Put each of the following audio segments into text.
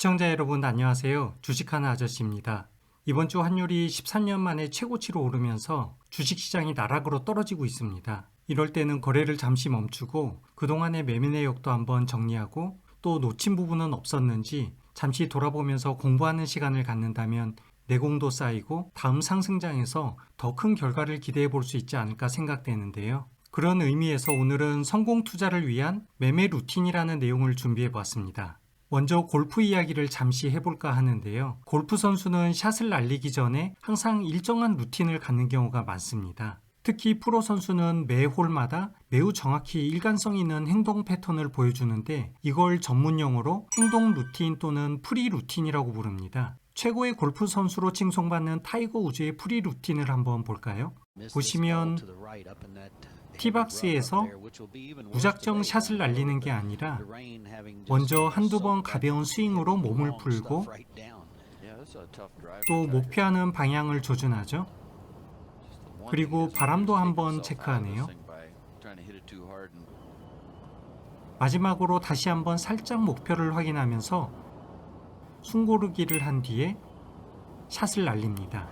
시청자 여러분 안녕하세요. 주식하는 아저씨입니다. 이번 주 환율이 13년 만에 최고치로 오르면서 주식시장이 나락으로 떨어지고 있습니다. 이럴 때는 거래를 잠시 멈추고 그동안의 매매 내역도 한번 정리하고 또 놓친 부분은 없었는지 잠시 돌아보면서 공부하는 시간을 갖는다면 내공도 쌓이고 다음 상승장에서 더 큰 결과를 기대해 볼 수 있지 않을까 생각되는데요. 그런 의미에서 오늘은 성공 투자를 위한 매매 루틴이라는 내용을 준비해 봤습니다. 먼저 골프 이야기를 잠시 해볼까 하는데요. 골프 선수는 샷을 날리기 전에 항상 일정한 루틴을 갖는 경우가 많습니다. 특히 프로 선수는 매 홀마다 매우 정확히 일관성 있는 행동 패턴을 보여주는데 이걸 전문 용어로 행동 루틴 또는 프리 루틴이라고 부릅니다. 최고의 골프 선수로 칭송받는 타이거 우즈의 프리 루틴을 한번 볼까요? 보시면 티박스에서 무작정 샷을 날리는 게 아니라 먼저 한두 번 가벼운 스윙으로 몸을 풀고 또 목표하는 방향을 조준하죠. 그리고 바람도 한번 체크하네요. 마지막으로 다시 한번 살짝 목표를 확인하면서 숨고르기를 한 뒤에 샷을 날립니다.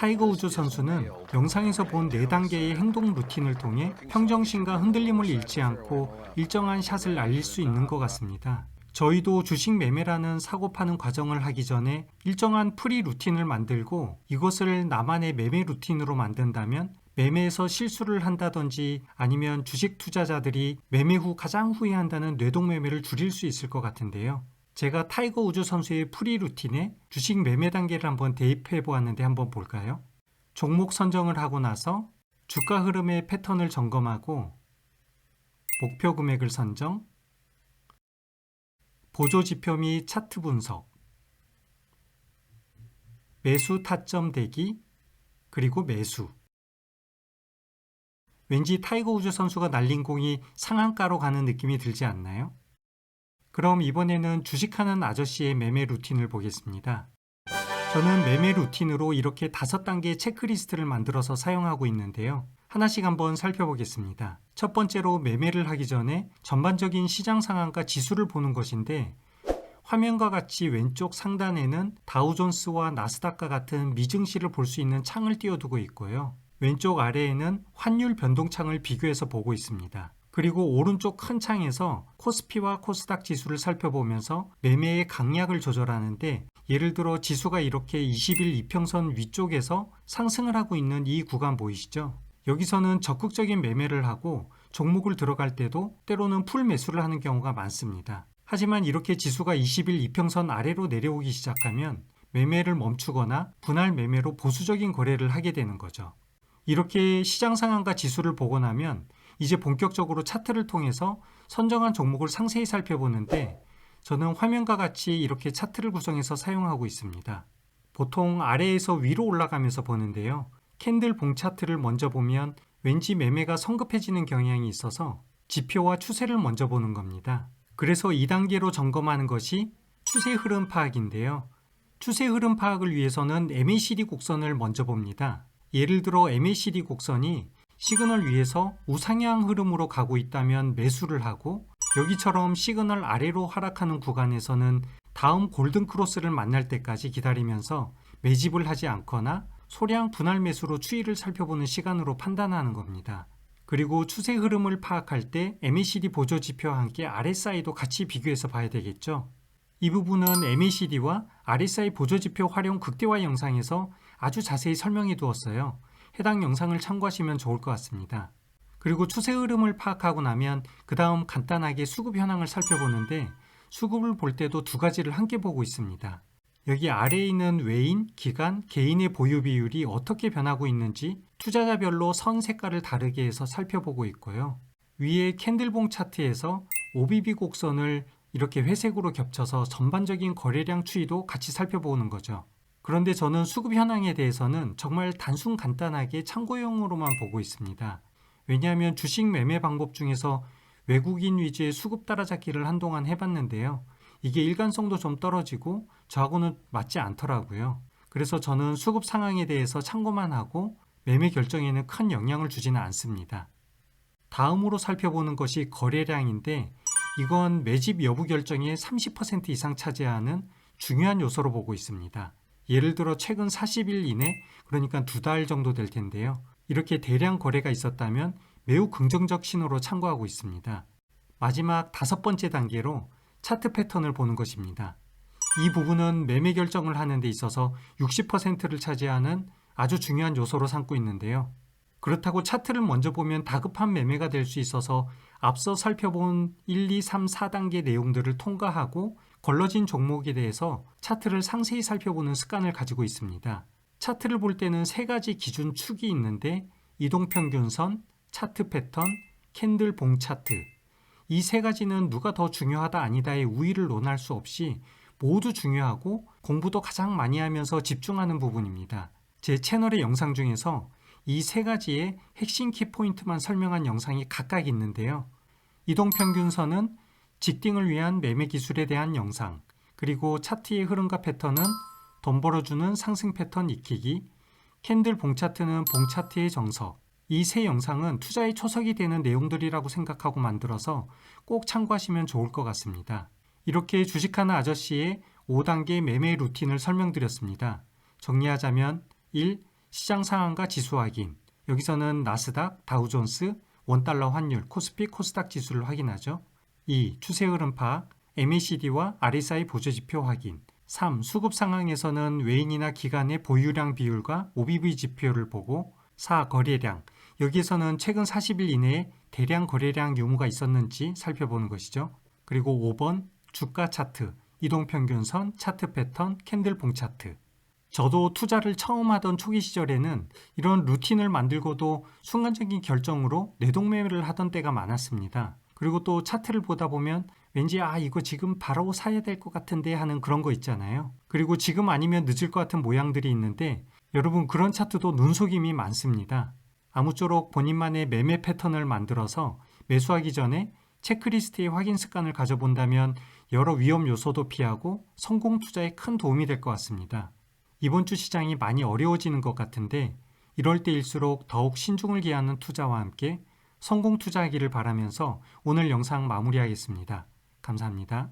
타이거 우즈 선수는 영상에서 본 4단계의 행동 루틴을 통해 평정심과 흔들림을 잃지 않고 일정한 샷을 날릴 수 있는 것 같습니다. 저희도 주식 매매라는 사고 파는 과정을 하기 전에 일정한 프리 루틴을 만들고 이것을 나만의 매매 루틴으로 만든다면 매매에서 실수를 한다든지 아니면 주식 투자자들이 매매 후 가장 후회한다는 뇌동매매를 줄일 수 있을 것 같은데요. 제가 타이거 우즈 선수의 프리 루틴에 주식 매매 단계를 한번 대입해 보았는데 한번 볼까요? 종목 선정을 하고 나서 주가 흐름의 패턴을 점검하고 목표 금액을 선정, 보조 지표 및 차트 분석, 매수 타점 대기, 그리고 매수. 왠지 타이거 우즈 선수가 날린 공이 상한가로 가는 느낌이 들지 않나요? 그럼 이번에는 주식하는 아저씨의 매매 루틴을 보겠습니다. 저는 매매 루틴으로 이렇게 다섯 단계의 체크리스트를 만들어서 사용하고 있는데요. 하나씩 한번 살펴보겠습니다. 첫 번째로 매매를 하기 전에 전반적인 시장 상황과 지수를 보는 것인데 화면과 같이 왼쪽 상단에는 다우존스와 나스닥과 같은 미증시를 볼 수 있는 창을 띄워두고 있고요. 왼쪽 아래에는 환율 변동창을 비교해서 보고 있습니다. 그리고 오른쪽 큰 창에서 코스피와 코스닥 지수를 살펴보면서 매매의 강약을 조절하는데 예를 들어 지수가 이렇게 20일 이평선 위쪽에서 상승을 하고 있는 이 구간 보이시죠? 여기서는 적극적인 매매를 하고 종목을 들어갈 때도 때로는 풀 매수를 하는 경우가 많습니다. 하지만 이렇게 지수가 20일 이평선 아래로 내려오기 시작하면 매매를 멈추거나 분할 매매로 보수적인 거래를 하게 되는 거죠. 이렇게 시장 상황과 지수를 보고 나면 이제 본격적으로 차트를 통해서 선정한 종목을 상세히 살펴보는데 저는 화면과 같이 이렇게 차트를 구성해서 사용하고 있습니다. 보통 아래에서 위로 올라가면서 보는데요. 캔들 봉 차트를 먼저 보면 왠지 매매가 성급해지는 경향이 있어서 지표와 추세를 먼저 보는 겁니다. 그래서 2단계로 점검하는 것이 추세 흐름 파악인데요. 추세 흐름 파악을 위해서는 MACD 곡선을 먼저 봅니다. 예를 들어 MACD 곡선이 시그널 위에서 우상향 흐름으로 가고 있다면 매수를 하고 여기처럼 시그널 아래로 하락하는 구간에서는 다음 골든 크로스를 만날 때까지 기다리면서 매집을 하지 않거나 소량 분할 매수로 추이를 살펴보는 시간으로 판단하는 겁니다. 그리고 추세 흐름을 파악할 때 MACD 보조 지표와 함께 RSI도 같이 비교해서 봐야 되겠죠. 이 부분은 MACD와 RSI 보조 지표 활용 극대화 영상에서 아주 자세히 설명해 두었어요. 해당 영상을 참고하시면 좋을 것 같습니다. 그리고 추세 흐름을 파악하고 나면 그 다음 간단하게 수급 현황을 살펴보는데 수급을 볼 때도 두 가지를 함께 보고 있습니다. 여기 아래에 있는 외인, 기간, 개인의 보유 비율이 어떻게 변하고 있는지 투자자별로 선 색깔을 다르게 해서 살펴보고 있고요. 위에 캔들봉 차트에서 OBB 곡선을 이렇게 회색으로 겹쳐서 전반적인 거래량 추이도 같이 살펴보는 거죠. 그런데 저는 수급 현황에 대해서는 정말 단순 간단하게 참고용으로만 보고 있습니다. 왜냐하면 주식 매매 방법 중에서 외국인 위주의 수급 따라잡기를 한동안 해봤는데요. 이게 일관성도 좀 떨어지고 저하고는 맞지 않더라고요. 그래서 저는 수급 상황에 대해서 참고만 하고 매매 결정에는 큰 영향을 주지는 않습니다. 다음으로 살펴보는 것이 거래량인데 이건 매집 여부 결정의 30% 이상 차지하는 중요한 요소로 보고 있습니다. 예를 들어 최근 40일 이내, 그러니까 두 달 정도 될 텐데요. 이렇게 대량 거래가 있었다면 매우 긍정적 신호로 참고하고 있습니다. 마지막 다섯 번째 단계로 차트 패턴을 보는 것입니다. 이 부분은 매매 결정을 하는 데 있어서 60%를 차지하는 아주 중요한 요소로 삼고 있는데요. 그렇다고 차트를 먼저 보면 다급한 매매가 될 수 있어서 앞서 살펴본 1, 2, 3, 4단계 내용들을 통과하고 걸러진 종목에 대해서 차트를 상세히 살펴보는 습관을 가지고 있습니다. 차트를 볼 때는 세 가지 기준 축이 있는데 이동평균선, 차트 패턴, 캔들 봉 차트. 이 세 가지는 누가 더 중요하다 아니다의 우위를 논할 수 없이 모두 중요하고 공부도 가장 많이 하면서 집중하는 부분입니다. 제 채널의 영상 중에서 이 세 가지의 핵심 키포인트만 설명한 영상이 각각 있는데요. 이동평균선은 직딩을 위한 매매 기술에 대한 영상, 그리고 차트의 흐름과 패턴은 돈 벌어주는 상승 패턴 익히기, 캔들 봉 차트는 봉 차트의 정석. 이 세 영상은 투자의 초석이 되는 내용들이라고 생각하고 만들어서 꼭 참고하시면 좋을 것 같습니다. 이렇게 주식하는 아저씨의 5단계 매매 루틴을 설명드렸습니다. 정리하자면 1. 시장 상황과 지수 확인. 여기서는 나스닥, 다우존스, 원달러 환율, 코스피, 코스닥 지수를 확인하죠. 2. 추세 흐름 파악, MACD와 RSI 보조 지표 확인. 3. 수급 상황에서는 외인이나 기관의 보유량 비율과 OBV 지표를 보고 4. 거래량. 여기에서는 최근 40일 이내에 대량 거래량 유무가 있었는지 살펴보는 것이죠. 그리고 5번 주가 차트, 이동평균선, 차트 패턴, 캔들 봉 차트. 저도 투자를 처음 하던 초기 시절에는 이런 루틴을 만들고도 순간적인 결정으로 내동매매를 하던 때가 많았습니다. 그리고 또 차트를 보다 보면 왠지 아 이거 지금 바로 사야 될 것 같은데 하는 그런 거 있잖아요. 그리고 지금 아니면 늦을 것 같은 모양들이 있는데 여러분 그런 차트도 눈속임이 많습니다. 아무쪼록 본인만의 매매 패턴을 만들어서 매수하기 전에 체크리스트의 확인 습관을 가져본다면 여러 위험 요소도 피하고 성공 투자에 큰 도움이 될 것 같습니다. 이번 주 시장이 많이 어려워지는 것 같은데 이럴 때일수록 더욱 신중을 기하는 투자와 함께 성공 투자하기를 바라면서 오늘 영상 마무리하겠습니다. 감사합니다.